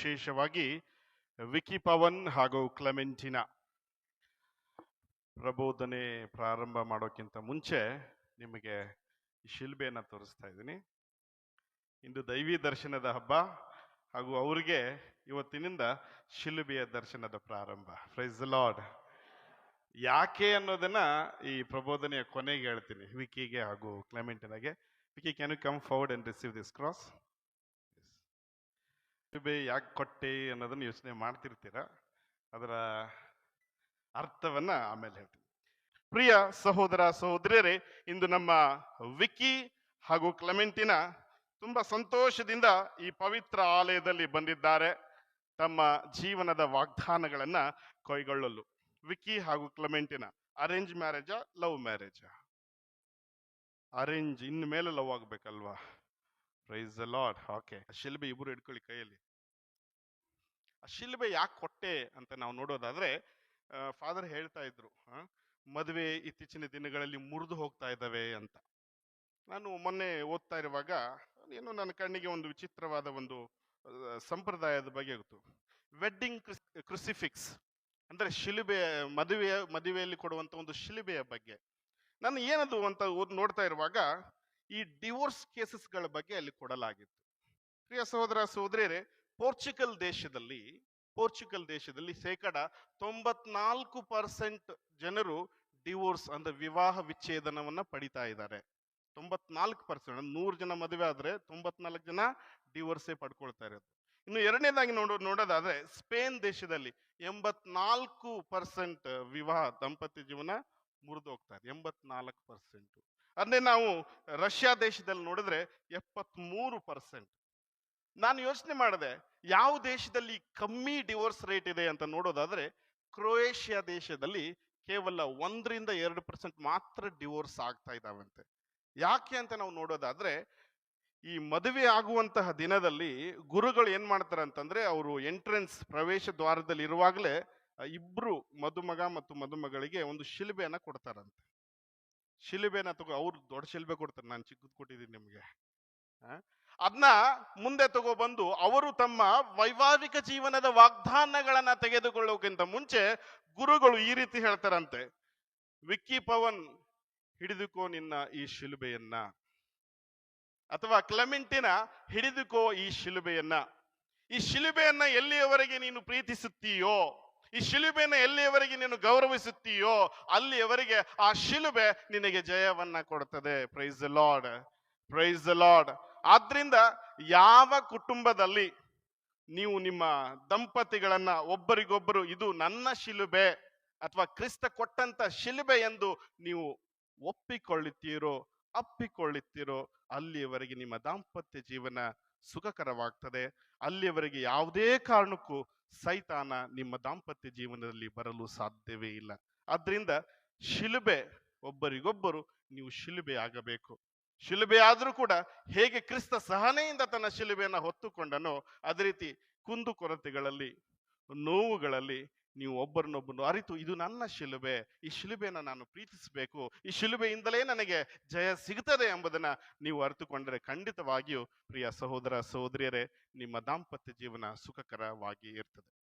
ವಿಶೇಷವಾಗಿ ವಿಕಿ ಪವನ್ ಹಾಗೂ ಕ್ಲೆಮೆಂಟಿನಾ ಪ್ರಬೋಧನೆ ಪ್ರಾರಂಭ ಮಾಡೋಕ್ಕಿಂತ ಮುಂಚೆ ನಿಮಗೆ ಈ ಶಿಲ್ಬೆಯನ್ನು ತೋರಿಸ್ತಾ ಇದ್ದೀನಿ. ಇಂದು ದೈವಿ ದರ್ಶನದ ಹಬ್ಬ ಹಾಗೂ ಅವರಿಗೆ ಇವತ್ತಿನಿಂದ ಶಿಲುಬೆಯ ದರ್ಶನದ ಪ್ರಾರಂಭ. ಫ್ರೈಸ್ ಲಾರ್ಡ್ ಯಾಕೆ ಅನ್ನೋದನ್ನ ಈ ಪ್ರಬೋಧನೆಯ ಕೊನೆಗೆ ಹೇಳ್ತೀನಿ. ವಿಕಿಗೆ ಹಾಗೂ ಕ್ಲೆಮೆಂಟಿನಾಗೆ. Vicky can you come forward and receive this cross ಶಿಲುಬೆ ಯಾಕೆ ಕೊಟ್ಟೆ ಅನ್ನೋದನ್ನು ಯೋಚನೆ ಮಾಡ್ತಿರ್ತೀರ. ಅದರ ಅರ್ಥವನ್ನ ಆಮೇಲೆ ಹೇಳ್ತೀನಿ. ಪ್ರಿಯ ಸಹೋದರ ಸಹೋದರಿಯರೇ, ಇಂದು ನಮ್ಮ ವಿಕಿ ಹಾಗೂ ಕ್ಲೆಮೆಂಟಿನ ತುಂಬಾ ಸಂತೋಷದಿಂದ ಈ ಪವಿತ್ರ ಆಲಯದಲ್ಲಿ ಬಂದಿದ್ದಾರೆ. ತಮ್ಮ ಜೀವನದ ವಾಗ್ದಾನಗಳನ್ನ ಕೈಗೊಳ್ಳಲು. ವಿಕಿ ಹಾಗೂ ಕ್ಲೆಮೆಂಟಿನ ಅರೇಂಜ್ ಮ್ಯಾರೇಜಾ, ಲವ್ ಮ್ಯಾರೇಜಾ? ಅರೇಂಜ್ ಇನ್ನು ಮೇಲೆ ಲವ್ ಆಗ್ಬೇಕಲ್ವಾ? ಪ್ರೈಸ್ ಲಾರ್ಡ್ ಓಕೆ ಶಿಲ್ಬೆ ಇಬ್ಬರು ಹಿಡ್ಕೊಳ್ಳಿ ಕೈಯಲ್ಲಿ. ಆ ಶಿಲ್ಬೆ ಯಾಕೆ ಕೊಟ್ಟೆ ಅಂತ ನಾವು ನೋಡೋದಾದ್ರೆ ಫಾದರ್ ಹೇಳ್ತಾ ಇದ್ರು ಆ, ಮದುವೆ ಇತ್ತೀಚಿನ ದಿನಗಳಲ್ಲಿ ಮುರಿದು ಹೋಗ್ತಾ ಇದ್ದಾವೆ ಅಂತ. ನಾನು ಮೊನ್ನೆ ಓದ್ತಾ ಇರುವಾಗ ಏನೋ ನನ್ನ ಕಣ್ಣಿಗೆ ಒಂದು ವಿಚಿತ್ರವಾದ ಒಂದು ಸಂಪ್ರದಾಯದ ಬಗ್ಗೆ ಗೊತ್ತು. ವೆಡ್ಡಿಂಗ್ ಕ್ರಿಸಿಫಿಕ್ಸ್ ಅಂದ್ರೆ ಶಿಲುಬೆ ಮದುವೆಯ ಮದುವೆಯಲ್ಲಿ ಕೊಡುವಂತ ಒಂದು ಶಿಲುಬೆಯ ಬಗ್ಗೆ. ನಾನು ಏನದು ಅಂತ ಓದ್ ನೋಡ್ತಾ ಇರುವಾಗ ಈ ಡಿವೋರ್ಸ್ ಕೇಸಸ್ಗಳ ಬಗ್ಗೆ ಅಲ್ಲಿ ಕೊಡಲಾಗಿತ್ತು. ಪ್ರಿಯ ಸಹೋದರ, ಸಹೋದರಿಯರೇ, ಪೋರ್ಚುಗಲ್ ದೇಶದಲ್ಲಿ ಪೋರ್ಚುಗಲ್ ದೇಶದಲ್ಲಿ ಶೇಕಡ ತೊಂಬತ್ನಾಲ್ಕು ಪರ್ಸೆಂಟ್ ಜನರು ಡಿವೋರ್ಸ್ ಅಂದ್ರೆ ವಿವಾಹ ವಿಚ್ಛೇದನವನ್ನ ಪಡಿತಾ ಇದ್ದಾರೆ. ತೊಂಬತ್ನಾಲ್ಕು ಪರ್ಸೆಂಟ್ ನೂರು ಜನ ಮದುವೆ ಆದ್ರೆ ತೊಂಬತ್ನಾಲ್ಕು ಜನ ಡಿವೋರ್ಸೇ ಪಡ್ಕೊಳ್ತಾ ಇರೋದು. ಇನ್ನು ಎರಡನೇದಾಗಿ ನೋಡೋ, ನೋಡೋದಾದ್ರೆ ಸ್ಪೇನ್ ದೇಶದಲ್ಲಿ ಎಂಬತ್ನಾಲ್ಕು ಪರ್ಸೆಂಟ್ ವಿವಾಹ ದಂಪತಿ ಜೀವನ ಮುರಿದು ಹೋಗ್ತಾ ಇದೆ. ಎಂಬತ್ನಾಲ್ಕು ಪರ್ಸೆಂಟ್. ಅದೇ ನಾವು ರಷ್ಯಾ ದೇಶದಲ್ಲಿ ನೋಡಿದ್ರೆ ಎಪ್ಪತ್ಮೂರು ಪರ್ಸೆಂಟ್ ನಾನು ಯೋಚನೆ ಮಾಡಿದೆ, ಯಾವ ದೇಶದಲ್ಲಿ ಕಮ್ಮಿ ಡಿವೋರ್ಸ್ ರೇಟ್ ಇದೆ ಅಂತ ನೋಡೋದಾದ್ರೆ ಕ್ರೊಯೇಷಿಯಾ ದೇಶದಲ್ಲಿ ಕೇವಲ ಒಂದರಿಂದ ಎರಡು ಪರ್ಸೆಂಟ್ ಮಾತ್ರ ಡಿವೋರ್ಸ್ ಆಗ್ತಾ ಇದಾವಂತೆ. ಯಾಕೆ ಅಂತ ನಾವು ನೋಡೋದಾದ್ರೆ, ಈ ಮದುವೆ ಆಗುವಂತಹ ದಿನದಲ್ಲಿ ಗುರುಗಳು ಏನ್ ಮಾಡ್ತಾರೆ ಅಂತಂದ್ರೆ, ಅವರು ಎಂಟ್ರೆನ್ಸ್ ಪ್ರವೇಶ ದ್ವಾರದಲ್ಲಿ ಇರುವಾಗಲೇ ಇಬ್ರು ಮದುಮಗ ಮತ್ತು ಮದುಮಗಳಿಗೆ ಒಂದು ಶಿಲುಬೆಯನ್ನ ಕೊಡ್ತಾರಂತೆ. ಶಿಲುಬೆನ ತಗೋ ಅವ್ರು ದೊಡ್ಡ ಶಿಲ್ಬೆ ಕೊಡ್ತಾರೆ, ನಾನು ಚಿಕ್ಕದ್ ಕೊಟ್ಟಿದ್ದೀನಿ ನಿಮ್ಗೆ. ಅದನ್ನ ಮುಂದೆ ತಗೊಬಂದು ಅವರು ತಮ್ಮ ವೈವಾಹಿಕ ಜೀವನದ ವಾಗ್ದಾನಗಳನ್ನ ತೆಗೆದುಕೊಳ್ಳೋಕ್ಕಿಂತ ಮುಂಚೆ ಗುರುಗಳು ಈ ರೀತಿ ಹೇಳ್ತಾರಂತೆ. ವಿಕ್ಕಿ ಪವನ್, ಹಿಡಿದುಕೋ ನಿನ್ನ ಈ ಶಿಲುಬೆಯನ್ನ. ಅಥವಾ ಕ್ಲೆಮೆಂಟಿನ, ಹಿಡಿದುಕೋ ಈ ಶಿಲುಬೆಯನ್ನ. ಈ ಶಿಲುಬೆಯನ್ನ ಎಲ್ಲಿಯವರೆಗೆ ನೀನು ಪ್ರೀತಿಸುತ್ತೀಯೋ ಈ ಶಿಲುಬೆಯನ್ನು ಎಲ್ಲಿಯವರೆಗೆ ನೀನು ಗೌರವಿಸುತ್ತೀಯೋ ಅಲ್ಲಿಯವರೆಗೆ ಆ ಶಿಲುಬೆ ನಿನಗೆ ಜಯವನ್ನ ಕೊಡುತ್ತದೆ ಪ್ರೈಸ್ ಲಾರ್ಡ್ ಪ್ರೈಸ್ ಲಾರ್ಡ್ ಆದ್ರಿಂದ ಯಾವ ಕುಟುಂಬದಲ್ಲಿ ನೀವು ನಿಮ್ಮ ದಂಪತಿಗಳನ್ನ ಒಬ್ಬರಿಗೊಬ್ಬರು ಇದು ನನ್ನ ಶಿಲುಬೆ ಅಥವಾ ಕ್ರಿಸ್ತ ಕೊಟ್ಟಂತ ಶಿಲುಬೆ ಎಂದು ನೀವು ಒಪ್ಪಿಕೊಳ್ಳುತ್ತೀರೋ, ಅಪ್ಪಿಕೊಳ್ಳುತ್ತೀರೋ ಅಲ್ಲಿಯವರೆಗೆ ನಿಮ್ಮ ದಾಂಪತ್ಯ ಜೀವನ ಸುಖಕರವಾಗ್ತದೆ. ಅಲ್ಲಿಯವರೆಗೆ ಯಾವುದೇ ಕಾರಣಕ್ಕೂ ಸೈತಾನ ನಿಮ್ಮ ದಾಂಪತ್ಯ ಜೀವನದಲ್ಲಿ ಬರಲು ಸಾಧ್ಯವೇ ಇಲ್ಲ. ಆದ್ರಿಂದ ಶಿಲುಬೆ ಒಬ್ಬರಿಗೊಬ್ಬರು ನೀವು ಶಿಲುಬೆ ಆಗಬೇಕು. ಶಿಲುಬೆ ಆದರೂ ಕೂಡ ಹೇಗೆ ಕ್ರಿಸ್ತ ಸಹನೆಯಿಂದ ತನ್ನ ಶಿಲುಬೆಯನ್ನು ಹೊತ್ತುಕೊಂಡನೋ ಅದೇ ರೀತಿ ಕುಂದು ಕೊರತೆಗಳಲ್ಲಿ, ನೋವುಗಳಲ್ಲಿ ನೀವು ಒಬ್ಬರನ್ನೊಬ್ಬರು ಅರಿತು, ಇದು ನನ್ನ ಶಿಲುಬೆ, ಈ ಶಿಲುಬೆಯನ್ನ ನಾನು ಪ್ರೀತಿಸಬೇಕು, ಈ ಶಿಲುಬೆಯಿಂದಲೇ ನನಗೆ ಜಯ ಸಿಗುತ್ತದೆ ಎಂಬುದನ್ನ ನೀವು ಅರಿತುಕೊಂಡರೆ ಖಂಡಿತವಾಗಿಯೂ, ಪ್ರಿಯ ಸಹೋದರ ಸಹೋದರಿಯರೇ, ನಿಮ್ಮ ದಾಂಪತ್ಯ ಜೀವನ ಸುಖಕರವಾಗಿ ಇರ್ತದೆ.